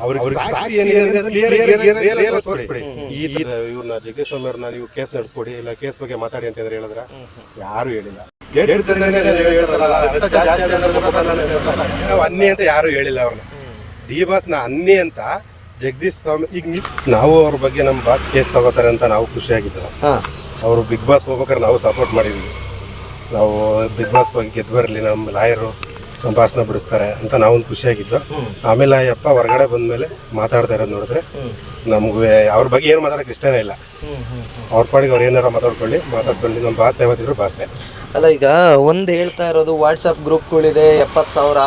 ಅವ್ರಿಗೆ ಸಾಕ್ಷಿ ಏನಿದೆ ಕ್ಲಿಯರ್ ತೋರಿಸ್ಬಿಡಿ. ಈ ಇವ್ರನ್ನ ಜಗದೀಶ್ ಸ್ವಾಮಿ ಅವ್ರನ್ನ ನೀವು ಕೇಸ್ ನಡೆಸ್ಕೊಡಿ ಇಲ್ಲ ಕೇಸ್ ಬಗ್ಗೆ ಮಾತಾಡಿ ಅಂತ ಏನಾದ್ರು ಹೇಳಿದ್ರ ಯಾರು ಹೇಳಿಲ್ಲ. ನಾವು ಅನ್ನಿ ಅಂತ ಯಾರು ಹೇಳಿಲ್ಲ ಅವ್ರನ್ನ. ಡಿ ಬಾಸ್ನ ನ ಅನ್ನಿ ಅಂತ ಜಗದೀಶ್ ಸ್ವಾಮಿ ಈಗ ನೀವ್- ನಾವು ಅವ್ರ ಬಗ್ಗೆ ನಮ್ಮ ಬಾಸ್ ಕೇಸ್ ತಗೋತಾರೆ ಅಂತ ನಾವು ಖುಷಿಯಾಗಿದ್ದು. ಅವರು ಬಿಗ್ ಬಾಸ್ ಹೋಗ್ಬೇಕಾದ್ರೆ ನಾವು ಸಪೋರ್ಟ್ ಮಾಡಿದ್ವಿ. ನಾವು ಬಿಗ್ ಬಾಸ್ ಹೋಗಿ ಗೆದ್ದು ಬರಲಿ ನಮ್ಮ ಲಾಯರು. ಬಾಸ್ನ ಬಿಡಿಸ್ತಾರೆ ಅಂತ ನಾವೊಂದು ಖುಷಿಯಾಗಿದ್ದು ಆಮೇಲೆ ಆ ಅಪ್ಪ ಹೊರಗಡೆ ಬಂದ್ಮೇಲೆ ಮಾತಾಡ್ತಾ ಇರೋದು ನೋಡಿದ್ರೆ ನಮ್ಗೆ ಅವ್ರ ಬಗ್ಗೆ ಏನು ಮಾತಾಡೋಕೆ ಇಷ್ಟನೇ ಇಲ್ಲ. ಅವ್ರ ಪಾಡಿಗೆ ಅವ್ರು ಏನಾರ ಮಾತಾಡ್ಕೊಳ್ಳಿ ಮಾತಾಡ್ಕೊಳ್ಳಿ ನಮ್ಮ ಭಾಷೆ ಯಾವತ್ತಿದ್ರು ಭಾಷೆ. ಅಲ್ಲ ಈಗ ಒಂದು ಹೇಳ್ತಾ ಇರೋದು ವಾಟ್ಸಪ್ ಗ್ರೂಪ್ಗಳಿದೆ ಎಪ್ಪತ್ತು ಸಾವಿರ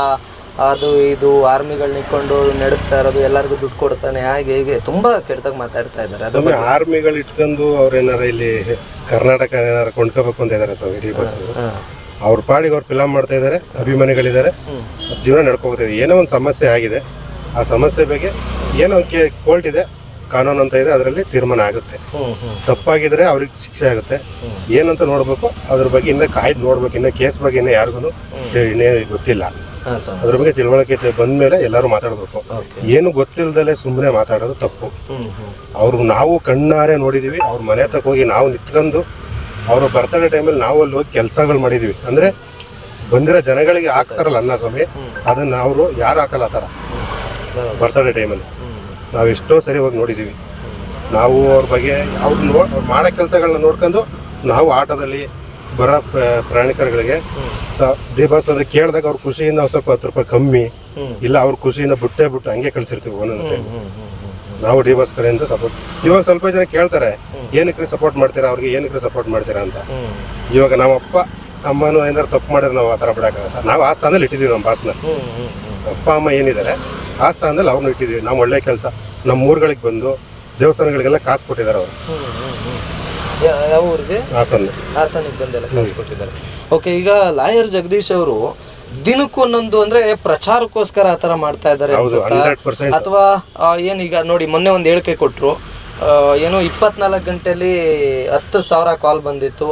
ಅದು ಇದು ಆರ್ಮಿಗಳು ನಿಂತ್ಕೊಂಡು ನಡೆಸ್ತಾ ಇರೋದು ಎಲ್ಲರಿಗೂ ದುಡ್ಡು ಕೊಡ್ತಾನೆ ಹಾಗೆ ಹೀಗೆ ತುಂಬಾ ಕೆಟ್ಟದಾಗ ಮಾತಾಡ್ತಾ ಇದ್ದಾರೆ. ಅದು ಸ್ವಾಮಿ ಆರ್ಮಿಗಳು ಇಟ್ಕೊಂಡು ಅವ್ರು ಏನಾರ ಇಲ್ಲಿ ಕರ್ನಾಟಕ ಏನಾರ ಕೊಂಡ್ಕೋಬೇಕು ಅಂತ ಇದ್ದಾರೆ ಸ್ವಾಮಿ ಇಡೀ ಬಾಸ್ ಅವ್ರ ಪಾಡಿಗೆ ಅವ್ರು ಫಿಲಮ್ ಮಾಡ್ತಾ ಇದ್ದಾರೆ ಅಭಿಮಾನಿಗಳಿದ್ದಾರೆ. ಜೀವನ ನಡ್ಕೋಗ್ತಿದೆ ಏನೋ ಒಂದು ಸಮಸ್ಯೆ ಆಗಿದೆ. ಆ ಸಮಸ್ಯೆ ಬಗ್ಗೆ ಏನೋ ಕೆ ಕೋರ್ಟ್ ಇದೆ ಕಾನೂನು ಅಂತ ಇದೆ ಅದರಲ್ಲಿ ತೀರ್ಮಾನ ಆಗುತ್ತೆ. ತಪ್ಪಾಗಿದ್ರೆ ಅವ್ರಿಗೆ ಶಿಕ್ಷೆ ಆಗುತ್ತೆ. ಏನಂತ ನೋಡ್ಬೇಕು ಅದ್ರ ಬಗ್ಗೆ ಇನ್ನ ಕಾಯ್ದು ನೋಡ್ಬೇಕು ಇನ್ನ ಕೇಸ್ ಬಗ್ಗೆ ಇನ್ನ ಯಾರಿಗೂ ಗೊತ್ತಿಲ್ಲ. ಅದ್ರ ಬಗ್ಗೆ ತಿಳುವಳಿಕೆ ಬಂದ್ಮೇಲೆ ಎಲ್ಲರೂ ಮಾತಾಡ್ಬೇಕು. ಏನು ಗೊತ್ತಿಲ್ಲದಲ್ಲೇ ಸುಮ್ಮನೆ ಮಾತಾಡೋದು ತಪ್ಪು. ಅವ್ರು ನಾವು ಕಣ್ಣಾರೆ ನೋಡಿದೀವಿ ಅವ್ರ ಮನೆ ತಕ್ಕ ಹೋಗಿ ನಾವು ನಿಂತ್ಕೊಂಡು ಅವ್ರ ಬರ್ತಡೇ ಟೈಮಲ್ಲಿ ನಾವು ಅಲ್ಲಿ ಹೋಗಿ ಕೆಲಸಗಳು ಮಾಡಿದೀವಿ. ಅಂದರೆ ಬಂದಿರೋ ಜನಗಳಿಗೆ ಹಾಕ್ತಾರಲ್ಲ ಅನ್ನ ಸ್ವಾಮಿ ಅದನ್ನು ಅವರು ಯಾರು ಹಾಕಲ್ಲ ಆ ಥರ. ಬರ್ತಡೇ ಟೈಮಲ್ಲಿ ನಾವು ಎಷ್ಟೋ ಸರಿ ಹೋಗಿ ನೋಡಿದ್ದೀವಿ ನಾವು ಅವ್ರ ಬಗ್ಗೆ ಅವ್ರು ನೋ ಮಾಡೋ ಕೆಲಸಗಳನ್ನ ನೋಡ್ಕೊಂಡು ನಾವು ಆಟೋದಲ್ಲಿ ಬರೋ ಪ್ರ- ಪ್ರಯಾಣಿಕರುಗಳಿಗೆ ಬಾಸ್ ಅಂದ್ರೆ ಕೇಳಿದಾಗ ಅವ್ರ ಖುಷಿಯಿಂದ ಸ್ವಲ್ಪ ಹತ್ತು ರೂಪಾಯಿ ಕಮ್ಮಿ ಇಲ್ಲ ಅವ್ರ ಖುಷಿಯಿಂದ ಬಿಟ್ಟೆ ಬಿಟ್ಟು ಹಂಗೆ ಕಳಿಸಿರ್ತೀವಿ ಒಂದೊಂದು ಟೈಮ್ ನಾವು ಡಿ ಬಾಸ್ ಕಡೆಯಿಂದ ಸಪೋರ್ಟ್ ಇವಾಗ ಸ್ವಲ್ಪ ಜನ ಕೇಳ್ತಾರೆ ಏನಕ್ಕೆ ಸಪೋರ್ಟ್ ಮಾಡ್ತೀರಾ ಅವ್ರಿಗೆ ಏನಕ್ಕೆ ಸಪೋರ್ಟ್ ಮಾಡ್ತೀರಾ ಅಂತ. ಇವಾಗ ನಮ್ಮ ಅಪ್ಪ ಅಮ್ಮನೂ ಏನಾದ್ರು ತಪ್ಪು ಮಾಡಿದ್ರೆ ನಾವು ಆ ಥರ ಬಿಡೋಕ್ಕಾಗತ್ತ? ನಾವು ಆ ಸ್ಥಾನದಲ್ಲಿ ಇಟ್ಟಿದ್ದೀವಿ ನಮ್ಮ ಬಾಸ್ನ ಅಪ್ಪ ಅಮ್ಮ ಏನಿದ್ದಾರೆ ಆ ಸ್ಥಾನದಲ್ಲಿ ಅವ್ರನ್ನ ಇಟ್ಟಿದ್ದೀವಿ. ನಾವು ಒಳ್ಳೆ ಕೆಲಸ. ನಮ್ಮ ಊರುಗಳಿಗೆ ಬಂದು ದೇವಸ್ಥಾನಗಳಿಗೆಲ್ಲ ಕಾಸು ಕೊಟ್ಟಿದ್ದಾರೆ ಅವರು. ಯಾವ ಊರಿಗೆ? ಹಾಸನ ಹಾಸನಿಗೆ ಬಂದೆಲ್ಲ ಕಳಿಸ್ಕೊಟ್ಟಿದ್ದಾರೆ ಓಕೆ ಈಗ ಲಾಯರ್ ಜಗದೀಶ್ ಅವರು ದಿನಕ್ಕೂ ಒಂದೊಂದು ಅಂದ್ರೆ ಪ್ರಚಾರಕ್ಕೋಸ್ಕರ ಆ ಥರ ಮಾಡ್ತಾ ಇದ್ದಾರೆ ಅಥವಾ ಏನೀಗ ನೋಡಿ ಮೊನ್ನೆ ಒಂದು ಹೇಳಿಕೆ ಕೊಟ್ಟರು ಏನು ಇಪ್ಪತ್ನಾಲ್ಕು ಗಂಟೆಯಲ್ಲಿ ಹತ್ತು ಸಾವಿರ ಕಾಲ್ ಬಂದಿತ್ತು.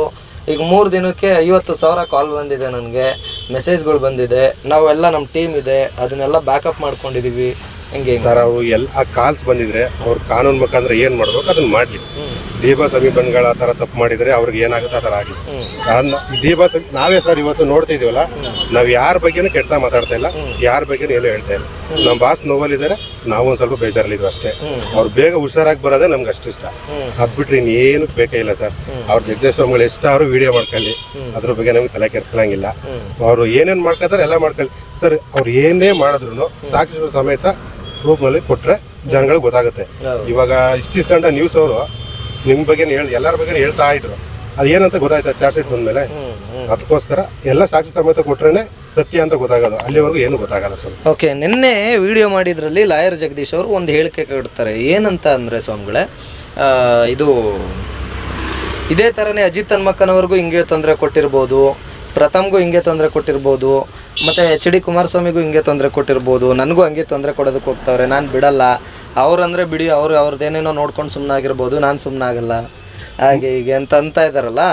ಈಗ ಮೂರು ದಿನಕ್ಕೆ ಐವತ್ತು ಸಾವಿರ ಕಾಲ್ ಬಂದಿದೆ ನನಗೆ. ಮೆಸೇಜ್ಗಳು ಬಂದಿದೆ. ನಾವೆಲ್ಲ ನಮ್ಮ ಟೀಮ್ ಇದೆ. ಅದನ್ನೆಲ್ಲ ಬ್ಯಾಕಪ್ ಮಾಡ್ಕೊಂಡಿದೀವಿ. ಹೆಂಗೆ ಸರ್ ಅವರು ಎಲ್ಲ ಕಾಲ್ಸ್ ಬಂದಿದ್ರೆ ಅವ್ರ ಕಾನೂನು ಮುಖಾಂತರ ಏನು ಮಾಡ್ಬೇಕು ಅದನ್ನ ಮಾಡ್ಲಿ. ಡಿ ಸಮೀಪನ್ಗಳ ಆ ಥರ ತಪ್ಪು ಮಾಡಿದ್ರೆ ಅವ್ರಿಗೆ ಏನಾಗುತ್ತೆ ಆ ಥರ ಆಗಿ ಬಾಸ್ ನಾವೇ ಸರ್ ಇವತ್ತು ನೋಡ್ತಿದೀವಲ್ಲ ನಾವು ಯಾರ ಬಗ್ಗೆನೂ ಕೆಟ್ಟ ಮಾತಾಡ್ತಾ ಇಲ್ಲ ಯಾರ ಬಗ್ಗೆನೂ ಏನು ಹೇಳ್ತಾ ಇಲ್ಲ. ನಮ್ಮ ಬಾಸ್ ನೋವಲ್ಲಿದ್ದಾರೆ ನಾವು ಸ್ವಲ್ಪ ಸ್ವಲ್ಪ ಬೇಜಾರಲ್ಲಿದ್ವಿ ಅಷ್ಟೇ. ಅವ್ರು ಬೇಗ ಹುಷಾರಾಗಿ ಬರೋದೇ ನಮ್ಗೆ ಅಷ್ಟು ಇಷ್ಟ. ಅದ್ಬಿಟ್ರಿ ಇನ್ನೇನು ಬೇಕೇ ಇಲ್ಲ ಸರ್. ಅವ್ರ ಜಗದೀಶ್ ಸ್ವಾಮಿಗಳು ಎಷ್ಟಾದ್ರು ವಿಡಿಯೋ ಮಾಡ್ಕೊಳ್ಳಿ. ಅದ್ರ ಬಗ್ಗೆ ನಮ್ಗೆ ತಲೆ ಕೆಡ್ಸ್ಕೊಳಂಗಿಲ್ಲ. ಅವರು ಏನೇನ್ ಮಾಡ್ಕೊತಾರೆ ಎಲ್ಲ ಮಾಡ್ಕೊಳ್ಳಿ. ಸರ್ ಅವ್ರು ಏನೇ ಮಾಡಿದ್ರು ಸಾಕ್ಷಿ ಸಮೇತ ಪ್ರೂಫ್ ಕೊಟ್ಟರೆ ಕೊಟ್ರೆ ಜನಗಳಿಗೆ ಗೊತ್ತಾಗುತ್ತೆ. ಇವಾಗ ಇಷ್ಟಿಸ್ಕೊಂಡ ನ್ಯೂಸ್ ಅವರು ನಿಮ್ ಬಗ್ಗೆ ಹೇಳಿ ಎಲ್ಲರ ಬಗ್ಗೆ ಹೇಳ್ತಾ ಇದ್ರು. ಅದೇನಂತ ಗೊತ್ತಾಯ್ತು ಚಾರ್ಜ್ ಶೀಟ್ ಬಂದ್ಮೇಲೆ? ಅದಕ್ಕೋಸ್ಕರ ಎಲ್ಲ ಸಾಕ್ಷಿ ಸಮೇತ ಕೊಟ್ರೇನೆ ಸತ್ಯ ಅಂತ ಗೊತ್ತಾಗೋದು. ಅಲ್ಲಿವರೆಗೂ ಏನು ಗೊತ್ತಾಗಲ್ಲ ಸರ್ ಓಕೆ ನಿನ್ನೆ ವಿಡಿಯೋ ಮಾಡಿದ್ರಲ್ಲಿ ಲಾಯರ್ ಜಗದೀಶ್ ಅವರು ಒಂದು ಹೇಳಿಕೆ ಕೊಡ್ತಾರೆ. ಏನಂತ ಅಂದರೆ ಸ್ವಾಮಿಗಳೇ ಇದು ಇದೇ ಥರನೇ ಅಜಿತ್ ಹನ್ಮಕ್ಕನವ್ರಿಗೂ ಹಿಂಗೆ ತೊಂದರೆ ಕೊಟ್ಟಿರ್ಬೋದು ಪ್ರಥಮ್ಗೂ ಹಿಂಗೆ ತೊಂದರೆ ಕೊಟ್ಟಿರ್ಬೋದು ಮತ್ತು ಎಚ್ ಡಿ ಕುಮಾರಸ್ವಾಮಿಗೂ ಹಿಂಗೆ ತೊಂದರೆ ಕೊಟ್ಟಿರ್ಬೋದು ನನಗೂ ಹಂಗೆ ತೊಂದರೆ ಕೊಡೋದಕ್ಕೆ ಹೋಗ್ತಾವ್ರೆ ನಾನು ಬಿಡಲ್ಲ. ಅವ್ರಂದ್ರೆ ಬಿಡಿ ಅವರು ಅವ್ರದ್ದೇನೇನೋ ನೋಡ್ಕೊಂಡು ಸುಮ್ಮನಾಗಿರ್ಬೋದು ನಾನು ಸುಮ್ಮನಾಗಲ್ಲ ಹಾಗೆ ಹೀಗೆ ಅಂತ ಅಂತ ಇದ್ದಾರಲ್ಲ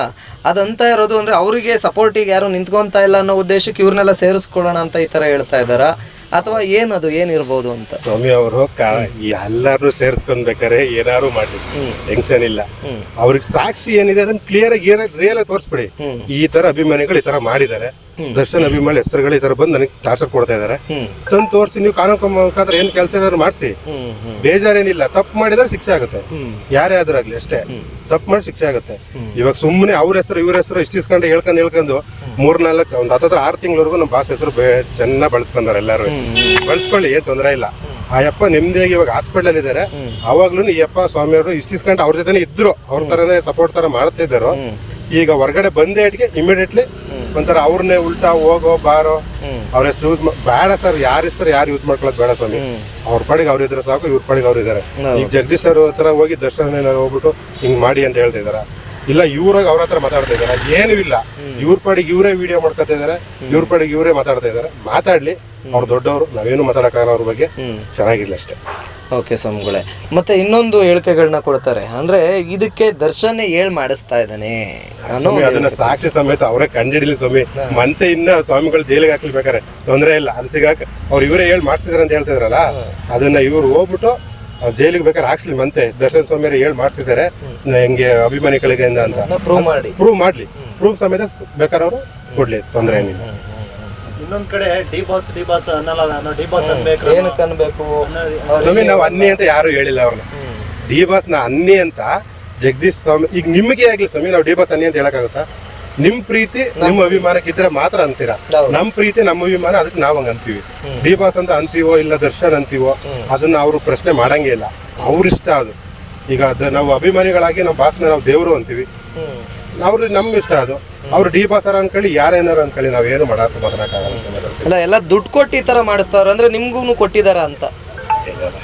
ಅದಂತ ಇರೋದು ಅಂದರೆ ಅವರಿಗೆ ಸಪೋರ್ಟಿಗೆ ಯಾರು ನಿಂತ್ಕೊಂತ ಇಲ್ಲ ಅನ್ನೋ ಉದ್ದೇಶಕ್ಕೆ ಇವ್ರನ್ನೆಲ್ಲ ಸೇರಿಸ್ಕೊಳ್ಳೋಣ ಅಂತ ಈ ಥರ ಹೇಳ್ತಾ ಇದ್ದಾರಾ ಅಥವಾ ಏನದು ಏನಿರ್ಬೋದು ಅಂತ? ಸ್ವಾಮಿ ಅವರು ಎಲ್ಲಾರನ್ನು ಸೇರಿಸ್ಕೊಂಡ್ಬೇಕಾರೆ ಏನಾದ್ರು ಮಾಡಿ ಟೆನ್ಷನ್ ಇಲ್ಲ. ಅವ್ರಿಗೆ ಸಾಕ್ಷಿ ಏನಿದೆ ಅದನ್ನ ಕ್ಲಿಯರ್ ಆಗಿ ರಿಯಲ್ ಆಗಿ ತೋರಿಸ್ಬಿಡಿ. ಈ ತರ ಅಭಿಮಾನಿಗಳು ಈ ತರ ಮಾಡಿದ್ದಾರೆ. ದರ್ಶನ್ ಅಭಿಮಾನಿ ಹೆಸರುಗಳು ಈ ತರ ಬಂದು ನನಗೆ ಟಾರ್ಚರ್ ಕೊಡ್ತಾ ಇದಾರೆ. ತಂದು ತೋರಿಸಿ ನೀವು ಕಾನೂನು ಮುಖಾಂತರ ಏನ್ ಕೆಲಸ ಇದಾರು ಮಾಡಿಸಿ. ಬೇಜಾರೇನಿಲ್ಲ. ತಪ್ಪು ಮಾಡಿದ್ರೆ ಶಿಕ್ಷೆ ಆಗುತ್ತೆ. ಯಾರೇ ಆದ್ರೂ ಆಗ್ಲಿ ಅಷ್ಟೇ. ತಪ್ಪು ಮಾಡಿ ಶಿಕ್ಷೆ ಆಗುತ್ತೆ. ಇವಾಗ ಸುಮ್ಮನೆ ಅವ್ರ ಹೆಸರು ಇವ್ರ ಹೆಸರು ಇಷ್ಟಿಸ್ಕೊಂಡು ಹೇಳ್ಕೊಂಡು ಹೇಳ್ಕೊಂಡು ಮೂರ್ ನಾಲ್ಕು ಒಂದ್ ಹತ್ತತ್ರ ಆರು ತಿಂಗಳವರೆಗೂ ನಮ್ಮ ಬಾಸ್ ಹೆಸರು ಚೆನ್ನಾಗಿ ಬಳಸ್ಕೊಂಡಾರೆ ಎಲ್ಲರೂ ಬಳಸ್ಕೊಳ್ಳಿ ಏನ್ ತೊಂದರೆ ಇಲ್ಲ. ಆ ಯಪ್ಪ ನೆಮ್ಮದಿಯಾಗಿ ಇವಾಗ ಹಾಸ್ಪಿಟಲ್ ಇದಾರೆ. ಅವಾಗ್ಲೂ ಈ ಯಪ್ಪ ಸ್ವಾಮಿ ಅವರು ಇಷ್ಟ ಇಸ್ಕೊಂಡು ಅವ್ರ ಜೊತೆ ಇದ್ರು. ಅವ್ರ ತರನೇ ಸಪೋರ್ಟ್ ತರ ಮಾಡ್ತಿದ್ದಾರೋ ಈಗ ಹೊರಗಡೆ ಬಂದೆ ಇಟ್ಗೆ ಇಮಿಡಿಯೇಟ್ಲಿ ಒಂಥರ ಅವ್ರನ್ನೇ ಉಲ್ಟಾ ಹೋಗೋ ಬಾರೋ ಅವ್ರ ಹೆಸರು ಯೂಸ್ ಬೇಡ ಸರ್ ಯಾರ ಹೆಸರು ಯಾರು ಯೂಸ್ ಮಾಡ್ಕೊಳಕ್ ಬೇಡ ಸ್ವಾಮಿ. ಅವ್ರ ಪಾಡಿಗೆ ಅವ್ರು ಇದ್ರೆ ಸಾಕು ಇವ್ರ ಪಾಡಿಗೆ ಅವ್ರ ಇದಾರೆ. ಈಗ ಜಗದೀಶ್ ಸರ್ ಹತ್ರ ಹೋಗಿ ದರ್ಶನ ಹೋಗ್ಬಿಟ್ಟು ಹಿಂಗ್ ಮಾಡಿ ಅಂತ ಹೇಳ್ತಾ ಇದಾರ. ಇಲ್ಲ ಇವ್ರಾಗ ಅವ್ರ ಹತ್ರ ಮಾತಾಡ್ತಾ ಇದಾರೆ ಏನೂ ಇಲ್ಲ. ಇವ್ರ ಪಾಡಿಗೆ ಇವರೇ ವಿಡಿಯೋ ಮಾಡ್ಕೊತಾ ಇದಾರೆ ಇವ್ರ ಪಾಡಿಗೆ ಇವರೇ ಮಾತಾಡ್ತಾ ಇದಾರೆ ಮಾತಾಡ್ಲಿ. ಅವ್ರು ದೊಡ್ಡವರು ನಾವೇನು ಮಾತಾಡಕ್ಕಾಗಲ್ಲ ಅವ್ರ ಬಗ್ಗೆ. ಚೆನ್ನಾಗಿರ್ಲಿ ಅಷ್ಟೇ. ಓಕೆ ಸ್ವಾಮಿಗಳೇ. ಮತ್ತೆ ಇನ್ನೊಂದು ಹೇಳಿಕೆಗಳನ್ನ ಕೊಡ್ತಾರೆ. ಅಂದ್ರೆ ಇದಕ್ಕೆ ದರ್ಶನ್ ಹೇಳ್ ಮಾಡಿಸ್ತಾ ಇದ್ದಾನೆ. ಸ್ವಾಮಿ ಅದನ್ನ ಸಾಕ್ಷಿ ಸಮೇತ ಅವರೇ ಕಂಡಿಡಿಲಿ ಸ್ವಾಮಿ. ಮತ್ತೆ ಇನ್ನ ಸ್ವಾಮಿಗಳು ಜೈಲಿಗೆ ಹಾಕ್ಲಿ ಬೇಕಾರೆ ತೊಂದರೆ ಇಲ್ಲ. ಅದು ಸಿಗಾಕ ಅವ್ರು ಇವರೇ ಹೇಳಿ ಮಾಡ್ಸಿದ್ರು ಅಂತ ಹೇಳ್ತಿದ್ರಲ್ಲ ಅದನ್ನ ಇವ್ರು ಹೋಗ್ಬಿಟ್ಟು ಜೈಲಿಗೆ ಬೇಕಾದ್ರೆ ಹಾಕ್ಸ್ಲಿ ಮಂತೆ ದರ್ಶನ್ ಸ್ವಾಮಿ ಹೇಳಿ ಮಾಡ್ಸಿದ್ದಾರೆ. ಹೆಂಗೆ ಅಭಿಮಾನಿಗಳಿಗೆ ಅಂತ. ಪ್ರೂವ್ ಮಾಡಿ. ಪ್ರೂವ್ ಮಾಡ್ಲಿ. ಪ್ರೂವ್ ಸಮೇತ ಸ್- ಬೇಕಾದ್ರೆ ಅವರು ಕೊಡ್ಲಿ ತೊಂದರೆ ಏನಿಲ್ಲ. ಇನ್ನೊಂದ್ ಕಡೆ ಡಿ ಬಾಸ್ ಡಿ ಬಾಸ್ ಅನ್ನಲ್ಲ ನಾನು. ಡಿ ಬಾಸ್ ಅನ್ಬೇಕು ಏನಕ್ಕೆ ಅನ್ಬೇಕು? ಸ್ವಾಮಿ ನಾವು ಅನ್ನಿ ಅಂತ ಯಾರು ಹೇಳಿಲ್ಲ ಅವ್ರನ್ನ. ಡಿ ಬಾಸ್ನ ಅನ್ನಿ ಅಂತ ಜಗದೀಶ್ ಸ್ವಾಮಿ ಈಗ ನಿಮಗೆ ಆಗ್ಲಿ ಸ್ವಾಮಿ ನಾವು ಡಿ ಬಾಸ್ ಅನ್ನಿ ಅಂತ ಹೇಳಕ್ಕಾಗುತ್ತಾ? ನಿಮ್ ಪ್ರೀತಿ ನಿಮ್ಮ ಅಭಿಮಾನಕ್ಕಿದ್ರೆ ಮಾತ್ರ ಅಂತೀರಾ. ನಮ್ ಪ್ರೀತಿ ನಮ್ಮ ಅಭಿಮಾನ ಅದಕ್ಕೆ ನಾವ್ ಹಂಗ ಅಂತೀವಿ. ಡಿ ಬಾಸ್ ಅಂತ ಅಂತೀವೋ ಇಲ್ಲ ದರ್ಶನ್ ಅಂತೀವೋ ಅದನ್ನ ಅವರು ಪ್ರಶ್ನೆ ಮಾಡಂಗೇ ಇಲ್ಲ. ಅವ್ರ ಇಷ್ಟ ಅದು. ಈಗ ಅದ ನಾವು ಅಭಿಮಾನಿಗಳಾಗಿ ನಮ್ಮ ಬಾಸ್ನ ನಾವು ದೇವರು ಅಂತೀವಿ. ಅವ್ರಿಗೆ ನಮ್ ಇಷ್ಟ ಅದು. ಅವ್ರು ಡಿ ಬಾಸರ ಅನ್ಕೊಳ್ಳಿ ಯಾರೇನಾರ ಅನ್ಕೊಳ್ಳಿ ನಾವೇನು ಮಾಡಕ್ ಮಾತಾಡಕ್ಕಾಗಲ್ಲ. ಎಲ್ಲ ದುಡ್ಡು ಕೊಟ್ಟು ಈ ತರ ಮಾಡಿಸ್ತಾವ್ರ ಅಂದ್ರೆ ನಿಮ್ಗೂ ಕೊಟ್ಟಿದಾರ ಅಂತ.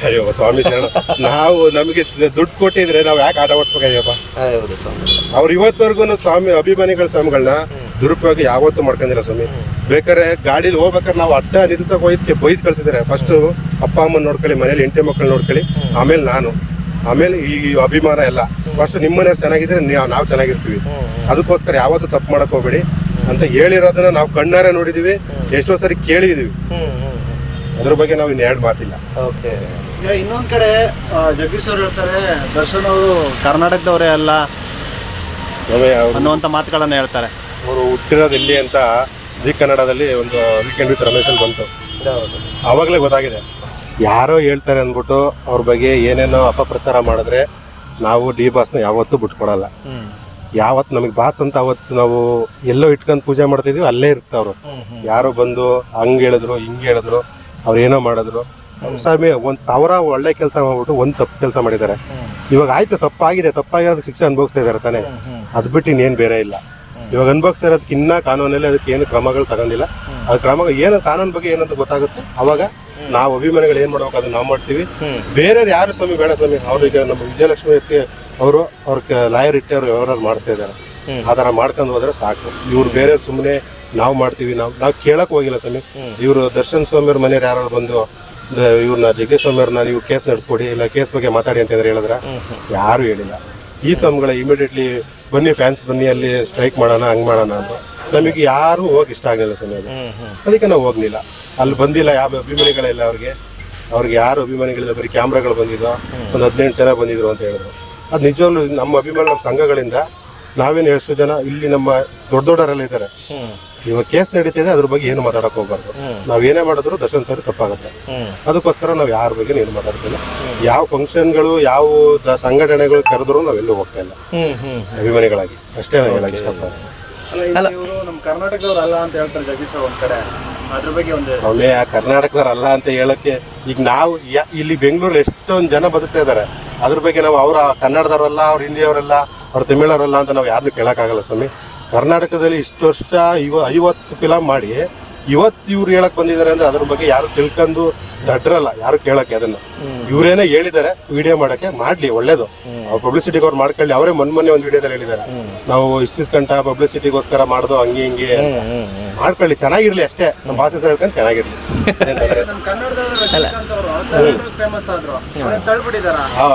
ಅಯ್ಯೋ ಸ್ವಾಮಿ ಶರಣ. ನಾವು ನಮಗೆ ದುಡ್ಡು ಕೊಟ್ಟಿದ್ರೆ ನಾವು ಯಾಕೆ ಆಟ ಓಡಿಸ್ಬೇಕಯ್ಯಪ್ಪ ಹೌದು ಸ್ವಾಮಿ. ಅವ್ರು ಇವತ್ತವರೆಗೂ ಸ್ವಾಮಿ ಅಭಿಮಾನಿಗಳ ಸ್ವಾಮಿಗಳನ್ನ ದುರುಪಯೋಗ ಯಾವತ್ತೂ ಮಾಡ್ಕೊಂಡಿಲ್ಲ ಸ್ವಾಮಿ. ಬೇಕಾದ್ರೆ ಗಾಡೀಲಿ ಹೋಗ್ಬೇಕಾದ್ರೆ ನಾವು ಅಡ್ಡ ನಿಲ್ಸಕ್ಕೆ ಹೋಯ್ದಕ್ಕೆ ಬೈದ್ ಕಳ್ಸಿದ್ರೆ ಫಸ್ಟ್ ಅಪ್ಪ ಅಮ್ಮನ ನೋಡ್ಕೊಳ್ಳಿ ಮನೇಲಿ ಎಂಟೆ ಮಕ್ಕಳು ನೋಡ್ಕೊಳ್ಳಿ. ಆಮೇಲೆ ನಾನು. ಆಮೇಲೆ ಈ ಅಭಿಮಾನ ಎಲ್ಲ. ಫಸ್ಟ್ ನಿಮ್ಮ ಮನೆಯವ್ರು ಚೆನ್ನಾಗಿದ್ರೆ ನೀವು ಚೆನ್ನಾಗಿರ್ತೀವಿ. ಅದಕ್ಕೋಸ್ಕರ ಯಾವತ್ತೂ ತಪ್ಪು ಮಾಡಕ್ ಹೋಗ್ಬೇಡಿ ಅಂತ ಹೇಳಿರೋದನ್ನ ನಾವು ಕಣ್ಣಾರೆ ನೋಡಿದೀವಿ. ಎಷ್ಟೋ ಸರಿ ಕೇಳಿದೀವಿ. ಅದ್ರ ಬಗ್ಗೆ ನಾವು ಇನ್ನು ಎರಡು ಮಾತಿಲ್ಲ. ಓಕೆ. ಇನ್ನೊಂದು ಇನ್ನೊಂದ್ ಕಡೆ ಜಗದೀಶ್ ಅವ್ರು ಹೇಳ್ತಾರೆ ದರ್ಶನ್ ಅವರು ಕರ್ನಾಟಕದವರೇ ಅಲ್ಲ ಸ್ವಾಮಿ ಅನ್ನುವಂತ ಮಾತುಗಳನ್ನ ಹೇಳ್ತಾರೆ. ಅವರು ಹುಟ್ಟಿರೋದು ಇಲ್ಲಿ ಅಂತ ಜಿ ಕನ್ನಡದಲ್ಲಿ ಒಂದು ವೀಕೆಂಡ್ ವಿತ್ ರಮೇಶನ್ ಬಂತು. ಅವಾಗಲೇ ಆವಾಗಲೇ ಗೊತ್ತಾಗಿದೆ. ಯಾರೋ ಹೇಳ್ತಾರೆ ಅಂದ್ಬಿಟ್ಟು ಅವ್ರ ಬಗ್ಗೆ ಏನೇನೋ ಅಪಪ್ರಚಾರ ಮಾಡಿದ್ರೆ ನಾವು ಡಿ ಬಾಸ್ನ ಯಾವತ್ತೂ ಬಿಟ್ಕೊಡಲ್ಲ. ಯಾವತ್ತು ನಮಗೆ ಬಾಸ್ ಅಂತ ಅವತ್ತು ನಾವು ಎಲ್ಲೋ ಇಟ್ಕೊಂಡು ಪೂಜೆ ಮಾಡ್ತಿದ್ವಿ ಅಲ್ಲೇ ಹ್ಮ್. ಯಾರೋ ಬಂದು ಹಂಗೆ ಹೇಳಿದ್ರು ಹಿಂಗೆ ಹೇಳಿದ್ರು. ಅವ್ರು ಏನೋ ಮಾಡಿದ್ರು. ಸ್ವಾಮಿ, ಒಂದು ಸಾವಿರ ಒಳ್ಳೆ ಕೆಲಸ ಮಾಡ್ಬಿಟ್ಟು ಒಂದು ತಪ್ಪು ಕೆಲಸ ಮಾಡಿದ್ದಾರೆ. ಇವಾಗ ಆಯ್ತು, ತಪ್ಪಾಗಿದೆ, ತಪ್ಪಾಗಿರೋದಕ್ಕೆ ಶಿಕ್ಷೆ ಅನುಭವಿಸ್ತಾ ಇದ್ದಾರೆ ತಾನೇ. ಅದು ಬಿಟ್ಟು ಇನ್ನೇನು ಬೇರೆ ಇಲ್ಲ. ಇವಾಗ ಅನುಭವಿಸ್ತಾ ಇರೋದಕ್ಕೆ ಇನ್ನ ಕಾನೂನಲ್ಲಿ ಅದಕ್ಕೆ ಏನು ಕ್ರಮಗಳು ತಗೊಂಡಿಲ್ಲ. ಅದು ಕ್ರಮಗಳು ಏನು ಕಾನೂನು ಬಗ್ಗೆ ಏನಂತ ಗೊತ್ತಾಗುತ್ತೆ. ಅವಾಗ ನಾವು ಅಭಿಮಾನಿಗಳು ಏನು ಮಾಡ್ಬೇಕು ಅದನ್ನ ನಾವು ಮಾಡ್ತೀವಿ. ಬೇರೆಯವ್ರು ಯಾರು ಸ್ವಾಮಿ, ಬೇಡ ಸ್ವಾಮಿ. ಅವ್ರಿಗೆ ನಮ್ಮ ವಿಜಯಲಕ್ಷ್ಮಿ ಅವರು ಅವ್ರ ಲಾಯರ್ ಇಟ್ಟವ್ರು ವ್ಯವಹಾರ ಮಾಡಿಸ್ತಾ ಇದ್ದಾರೆ. ಆ ಥರ ಮಾಡ್ಕೊಂಡು ಹೋದ್ರೆ ಸಾಕು. ಇವ್ರು ಬೇರೆ ಸುಮ್ಮನೆ ನಾವು ಮಾಡ್ತೀವಿ, ನಾವು ನಾವು ಕೇಳಕ್ ಹೋಗಿಲ್ಲ ಸ್ವಾಮಿ. ಇವರು ದರ್ಶನ್ ಸ್ವಾಮಿಯವ್ರ ಮನೆಯವ್ರು ಯಾರು ಬಂದು ಇವ್ರನ್ನ ಜಗದೀಶ್ ಸ್ವಾಮಿಯವ್ರನ್ನ ನೀವು ಕೇಸ್ ನಡೆಸ್ಕೊಡಿ, ಇಲ್ಲ ಕೇಸ್ ಬಗ್ಗೆ ಮಾತಾಡಿ ಅಂತಂದ್ರೆ ಹೇಳಿದ್ರ ಯಾರು ಹೇಳಿಲ್ಲ. ಈ ಸ್ವಾಮಿಗಳ ಇಮಿಡಿಯೇಟ್ಲಿ ಬನ್ನಿ ಫ್ಯಾನ್ಸ್ ಬನ್ನಿ ಅಲ್ಲಿ ಸ್ಟ್ರೈಕ್ ಮಾಡೋಣ, ಹಂಗ್ ಮಾಡೋಣ ಅಂತ. ನಮಗೆ ಯಾರು ಹೋಗಿ ಇಷ್ಟ ಆಗಲಿಲ್ಲ ಸ್ವಾಮಿ ಅದು. ಅದಕ್ಕೆ ನಾವು ಹೋಗ್ಲಿಲ್ಲ. ಅಲ್ಲಿ ಬಂದಿಲ್ಲ ಯಾವ ಅಭಿಮಾನಿಗಳಿಲ್ಲ ಅವ್ರಿಗೆ. ಅವ್ರಿಗೆ ಯಾರು ಅಭಿಮಾನಿಗಳಿಲ್ಲ, ಬರೀ ಕ್ಯಾಮ್ರಾಗಳು ಬಂದಿದ್ದೋ, ಒಂದು ಹದಿನೆಂಟು ಜನ ಬಂದಿದ್ರು ಅಂತ ಹೇಳಿದ್ರು. ಅದು ನಿಜವಾಗ್ಲೂ ನಮ್ಮ ಅಭಿಮಾನ, ನಮ್ಮ ಸಂಘಗಳಿಂದ ನಾವೇನು ಎಷ್ಟು ಜನ ಇಲ್ಲಿ ನಮ್ಮ ದೊಡ್ಡ ದೊಡ್ಡವರೆಲ್ಲ ಇದ್ದಾರೆ. ಇವಾಗ ಕೇಸ್ ನಡೀತಿದೆ ಅದ್ರ ಬಗ್ಗೆ ಏನು ಮಾತಾಡಕ್ ಹೋಗ್ಬಾರ್ದು. ನಾವ್ ಏನೇ ಮಾಡಿದ್ರು ದರ್ಶನ್ ಸರಿ ತಪ್ಪಾಗುತ್ತೆ. ಅದಕ್ಕೋಸ್ಕರ ನಾವು ಯಾರ ಬಗ್ಗೆ ಏನು ಮಾತಾಡ್ತಿಲ್ಲ. ಯಾವ ಫಂಕ್ಷನ್ಗಳು ಯಾವ ದ- ಸಂಘಟನೆಗಳು ಕರೆದ್ರು ನಾವೆಲ್ಲೂ ಹೋಗ್ತಾ ಇಲ್ಲ. ಅಭಿಮಾನಿಗಳಾಗಿ. ಅಷ್ಟೇ ನಾವು ಹೇಳಕ್ ಇಷ್ಟಪಡ್ತೀನಿ ಅಲ್ಲ ನಮ್ಮ ಕರ್ನಾಟಕದವ್ರು ಅಲ್ಲ ಅಂತ ಹೇಳ್ತಾರೆ ಜಗದೀಶ್ ಅವ್ರು ಒಂದ್ ಕಡೆ. ಅದ್ರ ಬಗ್ಗೆ ಒಂದು ಸ್ವಾಮಿ ಆ ಕರ್ನಾಟಕದವ್ರಲ್ಲ ಅಂತ ಹೇಳಕ್ಕೆ ಈಗ ನಾವು ಯ- ಇಲ್ಲಿ ಬೆಂಗಳೂರು ಎಷ್ಟೊಂದು ಜನ ಬದುಕ್ತಾ ಇದ್ದಾರೆ ಅದ್ರ ಬಗ್ಗೆ ನಾವು ಅವ್ರ ಕನ್ನಡದವರಲ್ಲ ಅವ್ರ ಹಿಂದಿಯವರಲ್ಲ ಅವ್ರ ತಮಿಳವರಲ್ಲ ಅಂತ ನಾವು ಯಾರನ್ನೂ ಕೇಳಕ್ಕಾಗಲ್ಲ ಸ್ವಾಮಿ. ಕರ್ನಾಟಕದಲ್ಲಿ ಇಷ್ಟು ವರ್ಷ ಇವ ಐವತ್ತು ಫಿಲಮ್ ಮಾಡಿ ಇವತ್ತು ಇವ್ರು ಹೇಳಕ್ ಬಂದಿದ್ದಾರೆ ಅಂದ್ರೆ ಅದ್ರ ಬಗ್ಗೆ ಯಾರು ತಿಳ್ಕೊಂಡು ದಡ್ರಲ್ಲ ಯಾರು ಕೇಳಕ್ಕೆ ಅದನ್ನ. ಇವ್ರೇನೇ ಹೇಳಿದ್ದಾರೆ ವಿಡಿಯೋ ಮಾಡಕ್ಕೆ ಮಾಡ್ಲಿ ಒಳ್ಳೇದು. ಅವ್ರು ಪಬ್ಲಿಸಿಟಿಗೆ ಅವ್ರು ಮಾಡ್ಕೊಳ್ಳಿ ಅವರೇ ಮೊನ್ ಮೊನ್ನೆ ಒಂದು ವಿಡಿಯೋದಲ್ಲಿ ಹೇಳಿದ್ದಾರೆ. ನಾವು ಇಷ್ಟಿಸ್ಕಂಟ ಪಬ್ಲಿಸಿಟಿಗೋಸ್ಕರ ಮಾಡ್ದು ಹಂಗೆ ಹಿಂಗೆ ಮಾಡ್ಕೊಳ್ಳಿ ಚೆನ್ನಾಗಿರ್ಲಿ ಅಷ್ಟೇ. ನಮ್ಮ ಭಾಷೆ ಹೇಳ್ಕೊಂಡು ಚೆನ್ನಾಗಿರ್ಲಿ.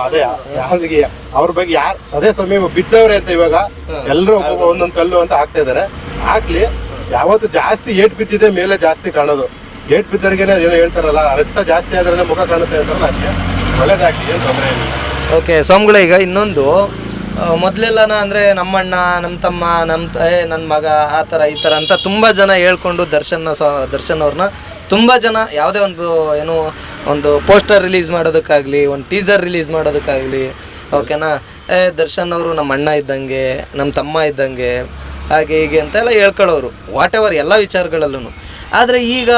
ಅದೇ ಯಾವ್ದಿಗೆ ಅವ್ರ ಬಗ್ಗೆ ಯಾರು ಸದೇ ಸ್ವಾಮಿ ಬಿದ್ದವ್ರೆ ಅಂತ ಇವಾಗ ಎಲ್ಲರೂ ಒಂದೊಂದು ಕಲ್ಲು ಅಂತ ಹಾಕ್ತಾ ಇದಾರೆ. ಹಾಕ್ಲಿ ಯಾವತ್ತು ಜಾಸ್ತಿ ಏಟ್ ಬಿದ್ದಿದೆ, ಮೇಲೆ ಜಾಸ್ತಿ ಕಾಣೋದು. ಏಟ್ ಬಿದ್ದರಿಗೆ ಏನೋ ಹೇಳ್ತಾರಲ್ಲ, ರಕ್ತ ಜಾಸ್ತಿ ಆದ್ರೆ ಮುಖ ಕಾಣುತ್ತೆ ಅಂತಾರಲ್ಲ ಅದಕ್ಕೆ ಒಳ್ಳೇದಾಗಿ ಏನು ತೊಂದರೆ ಇಲ್ಲ. ಓಕೆ, ಸ್ವಾಮಿಗಳೇ, ಈಗ ಇನ್ನೊಂದು ಮೊದಲೆಲ್ಲನ ಅಂದರೆ ನಮ್ಮಣ್ಣ ನಮ್ಮ ತಮ್ಮ ನಮ್ಮ ಏ ನನ್ನ ಮಗ, ಆ ಥರ ಈ ಥರ ಅಂತ ತುಂಬ ಜನ ಹೇಳ್ಕೊಂಡು ದರ್ಶನ್ ಸ್ವ, ದರ್ಶನ್ ಅವ್ರನ್ನ ತುಂಬ ಜನ ಯಾವುದೇ ಒಂದು, ಏನು, ಒಂದು ಪೋಸ್ಟರ್ ರಿಲೀಸ್ ಮಾಡೋದಕ್ಕಾಗಲಿ, ಒಂದು ಟೀಸರ್ ರಿಲೀಸ್ ಮಾಡೋದಕ್ಕಾಗಲಿ, ಓಕೆನಾ? ಏ, ದರ್ಶನ್ ಅವರು ನಮ್ಮ ಅಣ್ಣ ಇದ್ದಂಗೆ ನಮ್ಮ ತಮ್ಮ ಇದ್ದಂಗೆ ಹಾಗೆ ಹೀಗೆ ಅಂತೆಲ್ಲ ಹೇಳ್ಕೊಳ್ಳೋರು ವಾಟ್ ಎವರ್ ಎಲ್ಲ ವಿಚಾರಗಳಲ್ಲೂ ಆದರೆ ಈಗ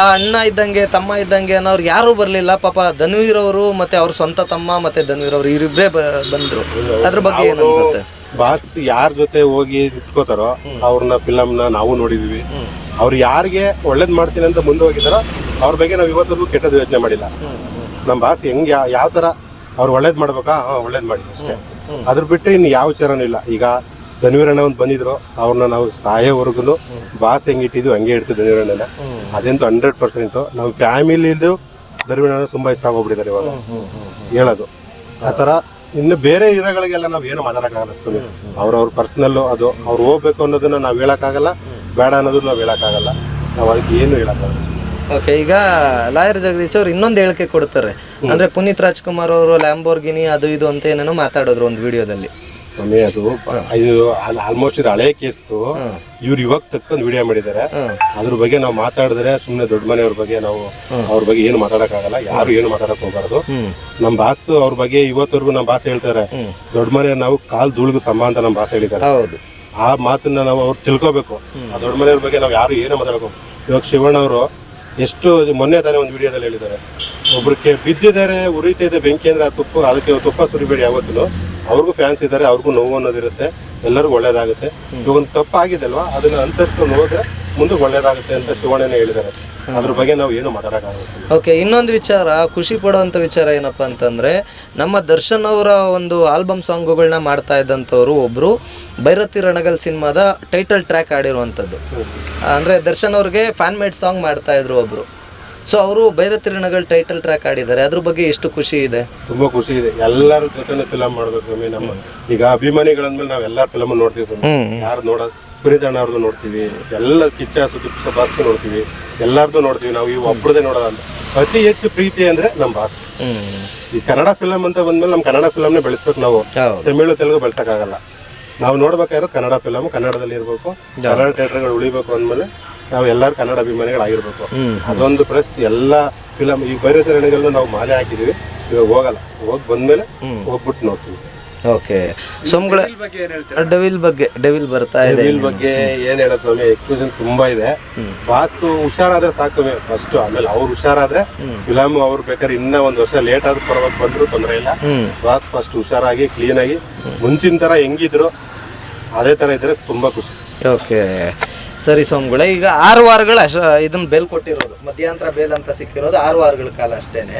ಆ ಅಣ್ಣ ಇದ್ದಂಗೆ ತಮ್ಮ ಇದ್ದಂಗೆ ಅನ್ನೋರು ಯಾರೂ ಬರಲಿಲ್ಲ ಪಾಪ ಧನ್ವೀರ್ ಮತ್ತು ಮತ್ತೆ ಅವ್ರ ಸ್ವಂತ ತಮ್ಮ ಮತ್ತೆ ಧನ್ವೀರ್ ಅವರು ಇವರಿಬ್ಬರೇ ಬಂದರು. ಅದ್ರ ಬಗ್ಗೆ ಏನು ಅನ್ಸುತ್ತೆ? ಬಾಸ್ ಯಾರ ಜೊತೆ ಹೋಗಿ ನಿಂತ್ಕೋತಾರೋ ಅವ್ರನ್ನ ಫಿಲಮ್ನ ನಾವು ನೋಡಿದೀವಿ. ಅವ್ರು ಯಾರಿಗೆ ಒಳ್ಳೇದ್ ಮಾಡ್ತೀನಿ ಅಂತ ಮುಂದೆ ಹೋಗಿದಾರೋ ಅವ್ರ ಬಗ್ಗೆ ನಾವು ಇವತ್ತರೆಗೂ ಕೆಟ್ಟದ್ದು ಯೋಚನೆ ಮಾಡಿಲ್ಲ. ನಮ್ಮ ಬಾಸ್ ಹೆಂಗ್ ಯಾವ ಥರ ಅವ್ರು ಒಳ್ಳೇದ್ ಮಾಡ್ಬೇಕಾ? ಹಾ ಒಳ್ಳೇದ್ ಮಾಡಿ ಅಷ್ಟೇ. ಅದ್ರ ಬಿಟ್ಟು ಇನ್ನು ಯಾವ ವಿಚಾರನೂ ಇಲ್ಲ. ಈಗ ಧನ್ವೀರಣ್ಣ ಒಂದು ಬಂದಿದ್ರು. ಅವ್ರನ್ನ ನಾವು ಸಾಯೋವರೆಗೂ ಬಾಸ್ ಹೆಂಗೆ ಇಟ್ಟಿದ್ವಿ ಹಂಗೆ ಇಡ್ತೀವಿ ಧನುವೀರಣ್ಣನ ಅದಂತೂ ಹಂಡ್ರೆಡ್ ಪರ್ಸೆಂಟು ನಮ್ಮ ಫ್ಯಾಮಿಲಿದು ಧನುವೀರಣ್ಣ ತುಂಬ ಇಷ್ಟ ಆಗೋಗ್ಬಿಟ್ಟಿದ್ದಾರೆ ಇವಾಗ. ಹೇಳೋದು. ಆ ಥರ ಇನ್ನು ಬೇರೆ ಹೀರೋಗಳಿಗೆಲ್ಲ ನಾವು ಏನು ಮಾತಾಡೋಕ್ಕಾಗಲ್ಲ ಸುಮ್ಮನೆ ಅವ್ರವ್ರ ಪರ್ಸ್ನಲ್ಲು ಅದು ಅವ್ರು ಹೋಗ್ಬೇಕು ಅನ್ನೋದನ್ನ ನಾವು ಹೇಳೋಕ್ಕಾಗಲ್ಲ. ಬೇಡ ಅನ್ನೋದನ್ನ ನಾವು ಹೇಳೋಕ್ಕಾಗಲ್ಲ. ನಾವು ಅದಕ್ಕೆ ಏನು ಹೇಳೋಕ್ಕಾಗಲ್ಲ ಓಕೆ, ಈಗ ಲಾಯರ್ ಜಗದೀಶ್ ಅವ್ರು ಇನ್ನೊಂದು ಹೇಳಿಕೆ ಕೊಡ್ತಾರೆ. ಅಂದ್ರೆ ಪುನೀತ್ ರಾಜ್ಕುಮಾರ್ ಅವರು ಲ್ಯಾಂಬೋರ್ಗಿನಿ ಅದು ಇದು ಅಂತ ಏನೇನೋ ಮಾತಾಡಿದ್ರು ಒಂದು ವಿಡಿಯೋದಲ್ಲಿ ಸ್ವಾಮಿ ಅದು ಇದು ಆಲ್ಮೋಸ್ಟ್ ಇದು ಹಳೆ ಕೇಸ್ತು. ಇವ್ರು ಇವಾಗ ತಕ್ಕಂದು ವಿಡಿಯೋ ಮಾಡಿದ್ದಾರೆ ಅದ್ರ ಬಗ್ಗೆ ನಾವು ಮಾತಾಡಿದ್ರೆ ಸುಮ್ಮನೆ ದೊಡ್ಡ ಮನೆಯವ್ರ ಬಗ್ಗೆ ನಾವು ಅವ್ರ ಬಗ್ಗೆ ಏನು ಮಾತಾಡಕ್ಕಾಗಲ್ಲ. ಯಾರು ಏನು ಮಾತಾಡಕ್ ಹೋಗ್ಬಾರ್ದು. ನಮ್ ಬಾಸ್ ಅವ್ರ ಬಗ್ಗೆ ಇವತ್ತವರೆಗೂ ನಮ್ಮ ಬಾಸ್ ಹೇಳ್ತಾರೆ. ದೊಡ್ಡ ಮನೆ ನಾವು ಕಾಲ್ ಧೂಳಿಗೂ ಸಮ ಅಂತ ನಮ್ಮ ಬಾಸ್ ಹೇಳಿದ್ದಾರೆ. ಹೌದು. ಆ ಮಾತನ್ನ ನಾವು ಅವ್ರು ತಿಳ್ಕೊಬೇಕು. ಆ ದೊಡ್ಡ ಮನೆಯವ್ರ ಬಗ್ಗೆ ನಾವು ಯಾರು ಏನು ಮಾತಾಡಬೇಕು ಇವಾಗ ಶಿವಣ್ಣ ಅವರು ಎಷ್ಟು ಮೊನ್ನೆ ತಾನೇ ಒಂದು ವಿಡಿಯೋದಲ್ಲಿ ಹೇಳಿದ್ದಾರೆ. ಒಬ್ರಿಗೆ ಬಿದ್ದಿದ್ದಾರೆ ಉರಿತಿದೆ ಬೆಂಕಿ ಅಂದ್ರೆ ಆ ತುಪ್ಪ ಅದಕ್ಕೆ ತುಪ್ಪ ಸುರಿಬೇಡಿ ಯಾವತ್ತೂ ಅವ್ರಿಗೂ ಫ್ಯಾನ್ಸ್ ಇದ್ದಾರೆ ಅವ್ರಿಗೂ ನೋವು ಅನ್ನೋದಿರುತ್ತೆ ಎಲ್ಲರಿಗೂ ಒಳ್ಳೇದಾಗುತ್ತೆ. ಇವಾಗ ಒಂದು ತಪ್ಪು ಆಗಿದೆ ಅಲ್ವಾ ಅದನ್ನ ಅನುಸರಿಸ್ಕೊಂಡು ಹೋದ್ರೆ ಮುಂದೆ ಒಳ್ಳೇದಾಗುತ್ತೆ ಅಂತ ಶಿವಣ್ಣನೇ ಹೇಳಿದ್ದಾರೆ. ಅದ್ರ ಬಗ್ಗೆ ನಾವು ಏನು ಮಾತಾಡೋಕ್ಕಾಗುತ್ತೆ ಓಕೆ ಇನ್ನೊಂದು ವಿಚಾರ ಖುಷಿ ಪಡುವಂಥ ವಿಚಾರ ಏನಪ್ಪ ಅಂತಂದರೆ ನಮ್ಮ ದರ್ಶನ್ ಅವರ ಒಂದು ಆಲ್ಬಮ್ ಸಾಂಗುಗಳನ್ನ ಮಾಡ್ತಾ ಇದ್ದಂಥವ್ರು ಒಬ್ಬರು ಭೈರತಿ ರಣಗಲ್ ಸಿನಿಮಾದ ಟೈಟಲ್ ಟ್ರ್ಯಾಕ್ ಆಡಿರುವಂಥದ್ದು ಅಂದರೆ ದರ್ಶನ್ ಅವ್ರಿಗೆ ಫ್ಯಾನ್ ಮೇಡ್ ಸಾಂಗ್ ಮಾಡ್ತಾ ಇದ್ರು ಒಬ್ಬರು ಸೊ ಅವರು ಭೈರತಿ ರಣಗಲ್ ಟೈಟಲ್ ಟ್ರ್ಯಾಕ್ ಆಡಿದ್ದಾರೆ ಅದ್ರ ಬಗ್ಗೆ ಎಷ್ಟು ಖುಷಿ ಇದೆ? ತುಂಬಾ ಖುಷಿ ಇದೆ. ಎಲ್ಲರ ಜೊತೆ ಫಿಲಮ್ ಮಾಡ್ಬೇಕು ಸ್ವಾಮಿ. ನಮ್ಮ ಈಗ ಅಭಿಮಾನಿಗಳಂದ್ಮೇಲೆ ನಾವ್ ಎಲ್ಲಾ ಫಿಲಮ್ ನೋಡ್ತೀವಿ ಸ್ವಾಮಿ. ಯಾರು ನೋಡೋದು ಪುನೀತ್ ಅವ್ರದ್ದು ನೋಡ್ತೀವಿ. ಎಲ್ಲ ಕಿಚ್ಚ ಸುದೀಪ್ ಸುಭಾಸ್ತು ನೋಡ್ತೀವಿ. ಎಲ್ಲಾರ್ದು ನೋಡ್ತೀವಿ ನಾವು. ಇವು ಒಬ್ಬರದೇ ನೋಡೋದ ಅಂತ. ಅತಿ ಹೆಚ್ಚು ಪ್ರೀತಿ ಅಂದ್ರೆ ನಮ್ಮ ಭಾಷೆ ಈ ಕನ್ನಡ ಫಿಲಮ್ ಅಂತ ಬಂದ್ಮೇಲೆ ನಮ್ಮ ಕನ್ನಡ ಫಿಲಮ್ನೇ ಬೆಳೆಸ್ಬೇಕು ನಾವು. ತಮಿಳು ತೆಲುಗು ಬೆಳ್ಸಕ್ಕಾಗಲ್ಲ. ನಾವು ನೋಡ್ಬೇಕಾದ್ರೆ ಕನ್ನಡ ಫಿಲಮ್ ಕನ್ನಡದಲ್ಲಿ ಇರಬೇಕು ಕನ್ನಡ ಥಿಯೇಟರ್ಗಳು ಉಳಿಬೇಕು ಅಂದ್ಮೇಲೆ ನಾವು ಎಲ್ಲರೂ ಕನ್ನಡ ಅಭಿಮಾನಿಗಳಾಗಿರ್ಬೇಕು. ಅದೊಂದು ಪ್ರೆಸ್ ಎಲ್ಲ ಫಿಲಮ್ ಈ ಬೈರತರಣೆಗಳನ್ನ ನಾವು ಮಾಲೆ ಹಾಕಿದೀವಿ ಇವಾಗ ಹೋಗಲ್ಲ. ಹೋಗಿ ಬಂದ್ಮೇಲೆ ಹೋಗ್ಬಿಟ್ಟು ನೋಡ್ತೀವಿ. ಓಕೆ. ಸೋಮ್ಗಳ ಬಗ್ಗೆ ಏನ್ ಹೇಳ್ತೀರಾ? ಡೆವಿಲ್ ಬಗ್ಗೆ ಡೆವಿಲ್ ಬರ್ತಾ ಇದೆ ಡೆವಿಲ್ ಬಗ್ಗೆ ಏನ್ ಹೇಳೋದು ಸ್ವಾಮಿ? ಎಕ್ಸ್ಪ್ರೆಷನ್ ತುಂಬಾ ಇದೆ. ಬಾಸು ಹುಷಾರಾದ್ರೆ ಸಾಕು ಸ್ವಾಮಿ. ಫಸ್ಟ್ ಆಮೇಲೆ ಅವ್ರು ಹುಷಾರಾದ್ರೆ ಫಿಲಮ್ ಅವ್ರು ಬೇಕಾದ್ರೆ ಇನ್ನ ಒಂದ್ ವರ್ಷ ಲೇಟ್ ಆದ್ರೂ ಪರವಾಗಿ ಬಂದ್ರು ತೊಂದರೆ ಇಲ್ಲ. ಬಾಸ್ ಫಸ್ಟ್ ಹುಷಾರಾಗಿ ಕ್ಲೀನ್ ಆಗಿ ಮುಂಚಿನ ತರ ಹೆಂಗಿದ್ರು ಅದೇ ತರ ಇದ್ರೆ ತುಂಬಾ ಖುಷಿ. ಓಕೆ. ಸರಿ ಸ್ವಾಮಿಗಳೇ ಈಗ ಆರು ವಾರಗಳು ಅಶ ಇದನ್ನ ಬೇಲ್ ಕೊಟ್ಟಿರೋದು. ಮಧ್ಯಂತರ ಬೇಲ್ ಅಂತ ಸಿಕ್ಕಿರೋದು ಆರು ವಾರಗಳ ಕಾಲ ಅಷ್ಟೇನೆ.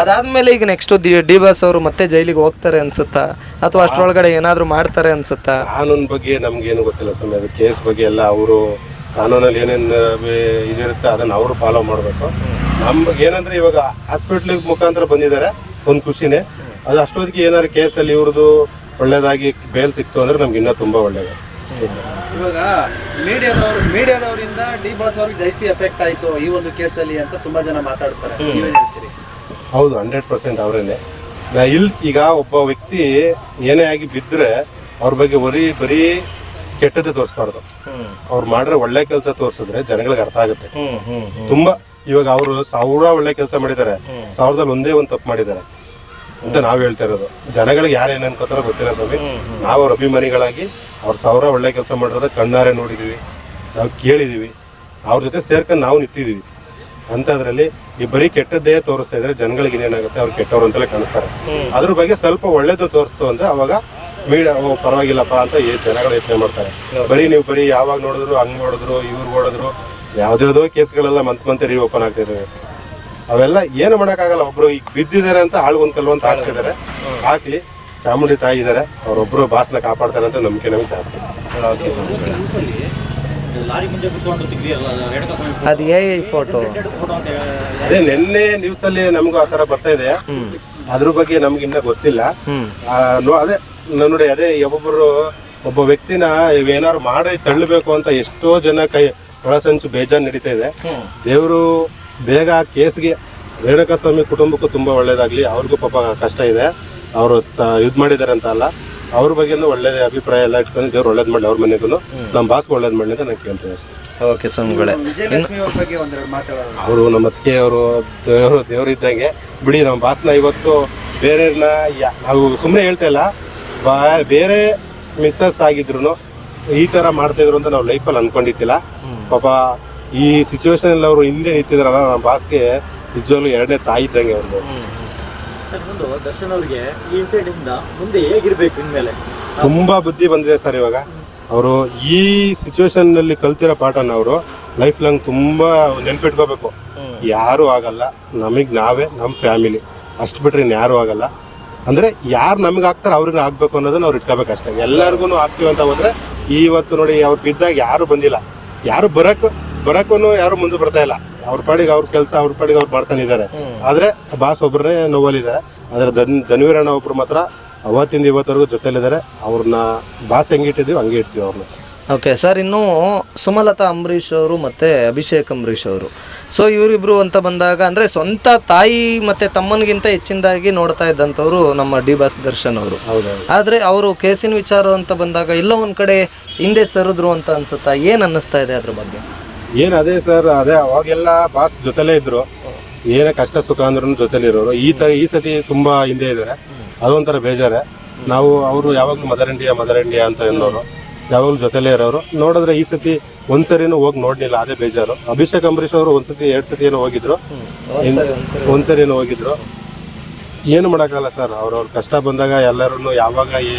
ಅದಾದ್ಮೇಲೆ ಈಗ ನೆಕ್ಸ್ಟ್ ಡಿ ಡಿ ಬಾಸ್ ಅವರು ಮತ್ತೆ ಜೈಲಿಗೆ ಹೋಗ್ತಾರೆ ಅನ್ಸುತ್ತಾ? ಅಥವಾ ಅಷ್ಟರೊಳಗಡೆ ಏನಾದರೂ ಮಾಡ್ತಾರೆ ಅನ್ಸುತ್ತಾ? ಕಾನೂನ್ ಬಗ್ಗೆ ನಮ್ಗೇನು ಗೊತ್ತಿಲ್ಲ ಸ್ವಾಮಿ. ಅದು ಕೇಸ್ ಬಗ್ಗೆ ಎಲ್ಲ ಅವರು ಕಾನೂನಲ್ಲಿ ಏನೇನು ಇದಿರುತ್ತೆ ಅದನ್ನ ಅವರು ಫಾಲೋ ಮಾಡಬೇಕು. ನಮ್ಗೆ ಏನಂದ್ರೆ ಇವಾಗ ಹಾಸ್ಪಿಟ್ಲ್ ಮುಖಾಂತರ ಬಂದಿದ್ದಾರೆ ಒಂದು ಖುಷಿನೇ. ಅದು ಅಷ್ಟೊತ್ತಿಗೆ ಏನಾದ್ರು ಕೇಸಲ್ಲಿ ಇವ್ರದ್ದು ಒಳ್ಳೇದಾಗಿ ಬೇಲ್ ಸಿಕ್ತು ಅಂದ್ರೆ ನಮ್ಗೆ ಇನ್ನೂ ತುಂಬಾ ಒಳ್ಳೇದು. ಅಷ್ಟೇ. ಇವಾಗ ಮೀಡಿಯಾದವರು ಮೀಡಿಯಾದವರಿಂದ ಡಿ ಬಾಸ್ ಅವ್ರಿಗೆ ಜಾಸ್ತಿ ಎಫೆಕ್ಟ್ ಆಯ್ತು ಈ ಒಂದು ಕೇಸಲ್ಲಿ ಅಂತ ತುಂಬಾ ಜನ ಮಾತಾಡ್ತಾರೆ. ನೀವೇನ್ ಹೇಳ್ತೀರಿ? ಹೌದು ಹಂಡ್ರೆಡ್ ಪರ್ಸೆಂಟ್ ಅವರೇನೆ. ನಾ ಇಲ್ ಈಗ ಒಬ್ಬ ವ್ಯಕ್ತಿ ಏನೇ ಆಗಿ ಬಿದ್ದರೆ ಅವ್ರ ಬಗ್ಗೆ ಬರೀ ಬರೀ ಕೆಟ್ಟದ್ದು ತೋರಿಸ್ಬಾರ್ದು. ಅವ್ರು ಮಾಡಿದ್ರೆ ಒಳ್ಳೆ ಕೆಲಸ ತೋರಿಸಿದ್ರೆ ಜನಗಳಿಗೆ ಅರ್ಥ ಆಗುತ್ತೆ. ತುಂಬಾ ಇವಾಗ ಅವರು ಸಾವಿರ ಒಳ್ಳೆ ಕೆಲಸ ಮಾಡಿದ್ದಾರೆ. ಸಾವಿರದಲ್ಲಿ ಒಂದೇ ಒಂದು ತಪ್ಪು ಮಾಡಿದ್ದಾರೆ. ಅಂತ ನಾವು ಹೇಳ್ತಾ ಇರೋದು. ಜನಗಳಿಗೆ ಯಾರು ಏನ್ ಅನ್ಕೋತಾರೋ ಗೊತ್ತಿಲ್ಲ ಸ್ವಾಮಿ. ನಾವು ಅವ್ರ ಅಭಿಮಾನಿಗಳಾಗಿ ಅವ್ರ ಸಾವಿರ ಒಳ್ಳೆ ಕೆಲಸ ಮಾಡಿರೋದ ಕಣ್ಣಾರೆ ನೋಡಿದ್ದೀವಿ ನಾವು ಕೇಳಿದೀವಿ ಅವ್ರ ಜೊತೆ ಸೇರ್ಕೊಂಡು ನಾವು ನಿಂತಿದೀವಿ. ಅಂಥದ್ರಲ್ಲಿ ಈ ಬರೀ ಕೆಟ್ಟದ್ದೇ ತೋರಿಸ್ತಾ ಇದ್ರೆ ಜನಗಳಿಗೆ ಏನಾಗುತ್ತೆ ಅವ್ರು ಕೆಟ್ಟವ್ರು ಅಂತಲೇ ಕಾಣಿಸ್ತಾರೆ. ಅದ್ರ ಬಗ್ಗೆ ಸ್ವಲ್ಪ ಒಳ್ಳೇದು ತೋರಿಸ್ತು ಅಂದ್ರೆ ಅವಾಗ ಮೀಡಿಯಾ ಓ ಪರವಾಗಿಲ್ಲಪ್ಪ ಅಂತ ಏ ಜನಗಳು ಯೋಚನೆ ಮಾಡ್ತಾರೆ. ಬರೀ ನೀವು ಬರೀ ಯಾವಾಗ ನೋಡಿದ್ರು ಹಂಗೆ ನೋಡಿದ್ರು ಇವ್ರು ಓಡಿದ್ರು ಯಾವ್ದ್ಯಾವ್ದೋ ಕೇಸ್ಗಳೆಲ್ಲ ಮಂತ್ ಮಂತ್ ರೀ ಓಪನ್ ಆಗ್ತಿದ್ದಾವೆ ಅವೆಲ್ಲ ಏನು ಮಾಡೋಕ್ಕಾಗಲ್ಲ ಒಬ್ರು ಈಗ ಬಿದ್ದಿದ್ದಾರೆ ಅಂತ ಆಳ್ಗೊಂದ್ ಕಲ್ವಂತ ಹಾಕ್ತಿದ್ದಾರೆ. ಹಾಕ್ಲಿ. ಚಾಮುಂಡಿ ತಾಯಿ ಇದ್ದಾರೆ ಅವರೊಬ್ಬರು ಬಾಸ್ನ ಕಾಪಾಡ್ತಾರೆ ಅಂತ ನಂಬಿಕೆ ನಮಗೆ ಜಾಸ್ತಿ. ಅದು ಎ ಫೋಟೋ. ಅದೇ ನಿನ್ನೆ ನ್ಯೂಸ್ ಅಲ್ಲಿ ನಮಗೂ ಆ ತರ ಬರ್ತಾ ಇದೆ. ಅದ್ರ ಬಗ್ಗೆ ನಮ್ಗೆ ಇನ್ನ ಗೊತ್ತಿಲ್ಲ. ಆ, ನೋ- ಅದೇ ನೋಡಿ ಅದೇ ಒಬ್ಬೊಬ್ಬರು ಒಬ್ಬ ವ್ಯಕ್ತಿನ ಏನಾದ್ರು ಮಾಡಿ ತಳ್ಳಬೇಕು ಅಂತ ಎಷ್ಟೋ ಜನ ಕೈ ಒಳಸಂಚು ಬೇಜಾನ್ ನಡೀತಾ ಇದೆ. ದೇವರು ಬೇಗ ಕೇಸ್ಗೆ ರೇಣುಕಾ ಸ್ವಾಮಿ ಕುಟುಂಬಕ್ಕೂ ತುಂಬಾ ಒಳ್ಳೇದಾಗ್ಲಿ ಅವ್ರಿಗೂ ಪಾಪ ಕಷ್ಟ ಇದೆ. ಅವರು ಇದು ಮಾಡಿದ್ದಾರೆ ಅಂತ ಅಲ್ಲ ಅವ್ರ ಬಗ್ಗೆನೂ ಒಳ್ಳೆ ಅಭಿಪ್ರಾಯ ಎಲ್ಲ ಇಟ್ಕೊಂಡು ದೇವ್ರು ಒಳ್ಳೇದ್ ಮಾಡಲಿ ಅವ್ರ ಮನೆಗೂ. ನಮ್ಮ ಬಾಸ್ಗೆ ಒಳ್ಳೇದ್ ಮಾಡಲಿ ಅಂತ ನಾನು ಕೇಳ್ತೇನೆ ಓಕೆ ಸ್ವಾಮಿಗಳೇ. ಅವ್ರ ಬಗ್ಗೆ ಒಂದೆರಡು ಮಾತಾಡೋಣ. ಅವರು ನಮ್ಮ ಅತ್ತಿಗೆ ಅವರು ದೇವರು ದೇವ್ರು ಇದ್ದಂಗೆ. ಬಿಡಿ ನಮ್ಮ ಬಾಸ್ನ ಇವತ್ತು ಬೇರೆಯವ್ರನ್ನ ಯಾ- ನಾವು ಸುಮ್ಮನೆ ಹೇಳ್ತಾ ಇಲ್ಲ. ಬಾ ಬೇರೆ ಮಿಸ್ಸಸ್ ಆಗಿದ್ರು ಈ ಥರ ಮಾಡ್ತಾಯಿದ್ರು ಅಂತ ನಾವು ಲೈಫಲ್ಲಿ ಅನ್ಕೊಂಡಿದ್ದಿಲ್ಲ. ಪಾಪ ಈ ಸಿಚುವೇಶನಲ್ಲಿ ಅವರು ಹಿಂದೆ ನಿಂತಿದ್ರಲ್ಲ ನಮ್ಮ ಬಾಸ್ಗೆ ನಿಜವಾಗ್ಲೂ ಎರಡನೇ ತಾಯಿ ಇದ್ದಂಗೆ ಅವ್ರದ್ದು ಸರ್ ಮುಂದೆ ದರ್ಶನ್ ಅವ್ರಿಗೆ ಈ ಇನ್ಸಿಡೆಂಟ್ ಇಂದ ಮುಂದೆ ಹೇಗಿರ್ಬೇಕು ಇನ್ಮೇಲೆ? ತುಂಬಾ ಬುದ್ಧಿ ಬಂದಿದೆ ಸರ್ ಇವಾಗ. ಅವರು ಈ ಸಿಚುವೇಶನ್ನಲ್ಲಿ ಕಲ್ತಿರೋ ಪಾಠನ ಅವರು ಲೈಫ್ ಲಾಂಗ್ ತುಂಬಾ ನೆನ್ಪಿಟ್ಕೋಬೇಕು. ಯಾರು ಆಗಲ್ಲ. ನಮಗ್ ನಾವೇ ನಮ್ಮ ಫ್ಯಾಮಿಲಿ ಅಷ್ಟು ಬಿಟ್ರೆ ಇನ್ಯಾರು ಆಗಲ್ಲ. ಅಂದ್ರೆ ಯಾರು ನಮ್ಗೆ ಆಗ್ತಾರೆ ಅವ್ರಿಗೆ ಆಗ್ಬೇಕು ಅನ್ನೋದನ್ನ ಅವ್ರು ಇಟ್ಕೋಬೇಕು ಅಷ್ಟೇ. ಎಲ್ಲರಿಗೂ ಆಗ್ತೀವಿ ಅಂತ ಹೋದ್ರೆ ಇವತ್ತು ನೋಡಿ ಅವ್ರು ಬಿದ್ದಾಗ ಯಾರು ಬಂದಿಲ್ಲ. ಯಾರು ಬರಕ್ ಬರಕ್ಕೂ ಯಾರು ಮುಂದೆ ಬರ್ತಾ ಇಲ್ಲ. ಅವ್ರ ಪಾಡಿಗೆ ಅವ್ರ ಕೆಲಸ ಅವ್ರ ಪಾಡಿಗೆ ಅವ್ರು ಮಾಡ್ಕೊಂಡಿದ್ದಾರೆ. ಆದ್ರೆ ಬಾಸ್ ಒಬ್ಬರನ್ನೇ ನೋವಲ್ಲಿದ್ದಾರೆ. ಆದ್ರೆ ಧನ್ ಧನ್ವೀರಣ್ಣ ಒಬ್ರು ಮಾತ್ರ ಅವತ್ತಿಂದ ಇವತ್ತವರೆಗೂ ಜೊತೆಲಿದ್ದಾರೆ ಅವ್ರನ್ನ ಬಾಸ್ ಹೆಂಗಿಟ್ಟಿದೀವಿ ಹಂಗೆ ಇಡ್ತೀವಿ ಅವ್ರನ್ನ. ಓಕೆ ಸರ್ ಇನ್ನು ಸುಮಲತಾ ಅಂಬರೀಶ್ ಅವರು ಮತ್ತು ಅಭಿಷೇಕ್ ಅಂಬರೀಶ್ ಅವರು. ಸೊ ಇವರಿಬ್ರು ಅಂತ ಬಂದಾಗ ಅಂದರೆ ಸ್ವಂತ ತಾಯಿ ಮತ್ತು ತಮ್ಮನಿಗಿಂತ ಹೆಚ್ಚಿನದಾಗಿ ನೋಡ್ತಾ ಇದ್ದಂಥವ್ರು ನಮ್ಮ ಡಿ ಬಾಸ್ ದರ್ಶನ್ ಅವರು. ಹೌದು. ಆದರೆ ಅವರು ಕೇಸಿನ ವಿಚಾರ ಅಂತ ಬಂದಾಗ ಎಲ್ಲೋ ಒಂದು ಕಡೆ ಹಿಂದೆ ಸರಿದ್ರು ಅಂತ ಅನ್ಸುತ್ತಾ? ಏನು ಅನ್ನಿಸ್ತಾ ಇದೆ ಅದ್ರ ಬಗ್ಗೆ? ಏನ್ ಅದೇ ಸರ್ ಅದೇ ಅವಾಗೆಲ್ಲ ಬಾಸ್ ಜೊತೆಲೇ ಇದ್ರು. ಏನೇ ಕಷ್ಟ ಸುಖ ಅಂದ್ರೂ ಜೊತೆಲಿ ಇರೋರು. ಈ ತರ ಈ ಸತಿ ತುಂಬಾ ಹಿಂದೆ ಇದ್ದಾರೆ ಅದೊಂಥರ ಬೇಜಾರೆ. ನಾವು ಅವರು ಯಾವಾಗ್ಲೂ ಮದರ್ ಇಂಡಿಯಾ ಮದರ್ ಇಂಡಿಯಾ ಅಂತ ಅನ್ನೋರು ಯಾವಾಗ್ಲೂ ಜೊತೆಲೇ ಇರೋರು. ನೋಡಿದ್ರೆ ಈ ಸತಿ ಒಂದ್ಸರಿನೂ ಹೋಗಿ ನೋಡ್ಲಿಲ್ಲ. ಅದೇ ಬೇಜಾರು. ಅಭಿಷೇಕ್ ಅಂಬರೀಷ್ ಅವರು ಒಂದ್ಸತಿ ಎರಡ್ ಸತಿ ಏನೋ ಹೋಗಿದ್ರು. ಒಂದ್ಸರಿ ಏನೋ ಹೋಗಿದ್ರು. ಏನು ಮಾಡೋಕ್ಕಲ್ಲ ಸರ್ ಅವ್ರವ್ರ ಕಷ್ಟ ಬಂದಾಗ ಎಲ್ಲರೂ ಯಾವಾಗ ಈ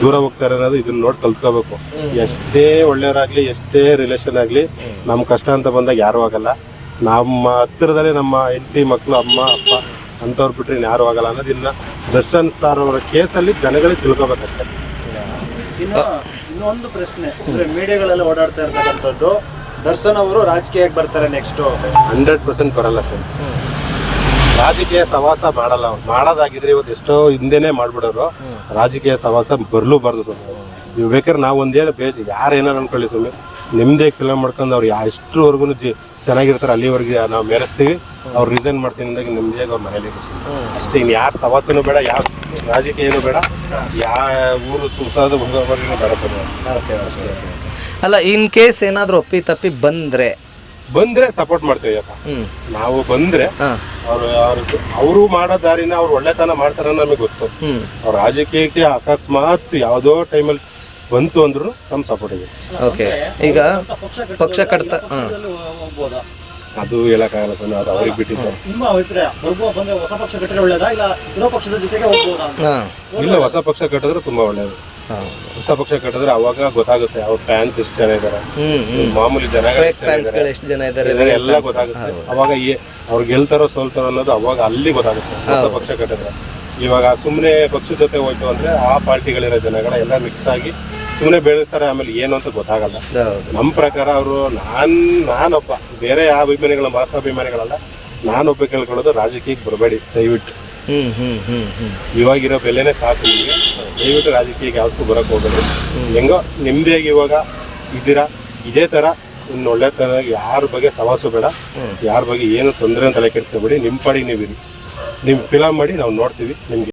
ದೂರ ಹೋಗ್ತಾರೆ ಅನ್ನೋದು ಇದನ್ನ ನೋಡಿ ಕಲ್ತ್ಕೋಬೇಕು. ಎಷ್ಟೇ ಒಳ್ಳೆಯವರಾಗ್ಲಿ ಎಷ್ಟೇ ರಿಲೇಷನ್ ಆಗಲಿ ನಮ್ಮ ಕಷ್ಟ ಅಂತ ಬಂದಾಗ ಯಾರೂ ಆಗಲ್ಲ. ನಮ್ಮ ಹತ್ತಿರದಲ್ಲೇ ನಮ್ಮ ಹೆಂಡತಿ ಮಕ್ಕಳು ಅಮ್ಮ ಅಪ್ಪ ಅಂಥವ್ರು ಬಿಟ್ರೆ ಇನ್ನು ಯಾರೂ ಆಗಲ್ಲ ಅನ್ನೋದು ಇನ್ನು ದರ್ಶನ್ ಸರ್ ಅವರ ಕೇಸಲ್ಲಿ ಜನಗಳಿಗೆ ತಿಳ್ಕೊಬೇಕಷ್ಟೇ. ಇನ್ನು ಇನ್ನೊಂದು ಪ್ರಶ್ನೆ ಅಂದ್ರೆ ಮೀಡಿಯಾಗಳೆಲ್ಲ ಓಡಾಡ್ತಾ ಇರ್ತಕ್ಕಂಥದ್ದು ದರ್ಶನ್ ಅವರು ರಾಜಕೀಯಕ್ಕೆ ಬರ್ತಾರೆ ನೆಕ್ಸ್ಟ್ ಹಂಡ್ರೆಡ್ ಪರ್ಸೆಂಟ್ ಬರಲ್ಲ ಸರ್. ರಾಜಕೀಯ ಸವಾಸ ಮಾಡಲ್ಲ. ಅವ್ರು ಮಾಡೋದಾಗಿದ್ರೆ ಇವತ್ತು ಎಷ್ಟೋ ಹಿಂದೆನೆ ಮಾಡ್ಬಿಡೋರು ರಾಜಕೀಯ ಸವಾಸ ಬರ್ಲೂಬಾರ್ದು ಸೊ ನೀವು ಬೇಕಾದ್ರೆ ನಾವು ಒಂದೇನು ಬೇಜ್ ಯಾರು ಏನಾರು ಅನ್ಕೊಳ್ಳಿ ಸುಮ್ಮನೆ ನಿಮ್ದೇ ಫಿಲಮ್ ಮಾಡ್ಕೊಂಡು ಅವ್ರು ಯಾ ಎಷ್ಟರವರೆಗೂ ಜಿ ಚೆನ್ನಾಗಿರ್ತಾರೆ ಅಲ್ಲಿವರೆಗೆ ನಾವು ಮೆರೆಸ್ತೀವಿ. ಅವ್ರು ರಿಸೈನ್ ಮಾಡ್ತೀನಿ ಅಂದಾಗ ನಿಮ್ದೇ ಅವ್ರ ಮನೇಲಿ ಅಷ್ಟೇ ಇನ್ನು ಯಾರು ಸವಾಸನೂ ಬೇಡ ಯಾವ ರಾಜಕೀಯನೂ ಬೇಡ. ಯಾವ ಊರು ಸುಸಾದ ಬೇಡ ಸರ್ ಅಷ್ಟೇ ಅಲ್ಲ ಇನ್ ಕೇಸ್ ಏನಾದರೂ ಒಪ್ಪಿ ತಪ್ಪಿ ಬಂದರೆ ಬಂದ್ರೆ ಸಪೋರ್ಟ್ ಮಾಡ್ತೀವಿ ಅಪ್ಪ ನಾವು ಬಂದ್ರೆ ಅವ್ರು ಅವರು ಮಾಡೋ ದಾರಿನ ಅವ್ರು ಒಳ್ಳೆತನ ಮಾಡ್ತಾರ ನಮಗೆ ಗೊತ್ತು. ಅವ್ರ ರಾಜಕೀಯಕ್ಕೆ ಅಕಸ್ಮಾತ್ ಯಾವುದೋ ಟೈಮಲ್ಲಿ ಬಂತು ಅಂದ್ರು ನಮ್ ಸಪೋರ್ಟ್ ಇದೆ. ಓಕೆ ಈಗ ಪಕ್ಷ ಕಟ್ತಾ ಅದು ಹೇಳಕ್ಕಾಗಲ್ಲ ಸರ್ ಅದು ಅವ್ರಿಗೆ ಬಿಟ್ಟಿದ್ದು. ನಿಮ್ಮ ಅಭಿಪ್ರಾಯ ಬರ್ಬೋ ಬಂದ್ರೆ ಹೊಸ ಪಕ್ಷ ಕಟ್ಟಿದ್ರೆ ಒಳ್ಳೇದಾ ಇಲ್ಲ ವಿರೋಧ ಪಕ್ಷದ ಜೊತೆಗೆ ಹೋಗ್ಬೋದಾ ಅಂತ? ಇಲ್ಲ ಹೊಸ ಪಕ್ಷ ಕಟ್ಟಿದ್ರೆ ತುಂಬಾ ಒಳ್ಳೇದು. ಹೊಸ ಪಕ್ಷ ಕಟ್ಟಿದ್ರೆ ಅವಾಗ ಗೊತ್ತಾಗುತ್ತೆ ಅವ್ರ ಫ್ಯಾನ್ಸ್ ಎಷ್ಟು ಜನ ಹ್ಞೂ ಮಾಮೂಲಿ ಜನ ಫ್ಯಾನ್ಸ್ ಫ್ಯಾನ್ಸ್ಗಳು ಎಷ್ಟು ಜನ ಇದ್ದಾರೆ ಎಲ್ಲ ಗೊತ್ತಾಗುತ್ತೆ. ಅವಾಗ ಏ- ಅವ್ರು ಗೆಲ್ತಾರೋ ಸೋಲ್ತಾರೋ ಅನ್ನೋದು ಅವಾಗ ಅಲ್ಲಿ ಗೊತ್ತಾಗುತ್ತೆ ಹೊಸ ಪಕ್ಷ ಕಟ್ಟಿದ್ರೆ. ಇವಾಗ ಸುಮ್ಮನೆ ಪಕ್ಷದ ಜೊತೆ ಹೋಯ್ತು ಅಂದ್ರೆ ಆ ಪಾರ್ಟಿಗಳಿರೋ ಜನಗಳ ಎಲ್ಲ ಮಿಕ್ಸ್ ಆಗಿ ಸುಮ್ಮನೆ ಬೆಳೆಸ್ತಾರೆ ಆಮೇಲೆ ಏನು ಅಂತ ಗೊತ್ತಾಗಲ್ಲ. ನಮ್ಮ ಪ್ರಕಾರ ಅವರು ನಾನ್ ನಾನೊಬ್ಬ ಬೇರೆ ಯಾವ ಅಭಿಮಾನಿಗಳ ಮಾಸ ಅಭಿಮಾನಿಗಳಲ್ಲ ನಾನೊಬ್ಬ ಕೇಳ್ಕೊಳ್ಳೋದು ರಾಜಕೀಯಕ್ಕೆ ಬರಬೇಡಿ ದಯವಿಟ್ಟು. ಇವಾಗಿರೋ ಬೆಲೆನೇ ಸಾಕು ನಿಮಗೆ. ದಯವಿಟ್ಟು ರಾಜಕೀಯಕ್ಕೆ ಯಾವತ್ತೂ ಬರಕ್ ಹೋಗ್ಬೇಡಿ. ಹೆಂಗೋ ನಿಮ್ದೇಗೆ ಇವಾಗ ಇದ್ದೀರಾ? ಇದೇ ತರ ಇನ್ನು ಒಳ್ಳೆತನ ಯಾರ ಬಗ್ಗೆ ಸವಾಸು ಬೇಡ. ಯಾರ ಬಗ್ಗೆ ಏನು ತೊಂದರೆ ಅಂತ ತಲೆ ಕೆಡಿಸ್ಕೋಬೇಡಿ. ನಿಮ್ಮ ಪಾಡಿಗೆ ನೀವು ಇರಿ ನಿಮ್ಮ ಫಿಲಮ್ ಮಾಡಿ ನಾವು ನೋಡ್ತೀವಿ ನಿಮ್ಗೆ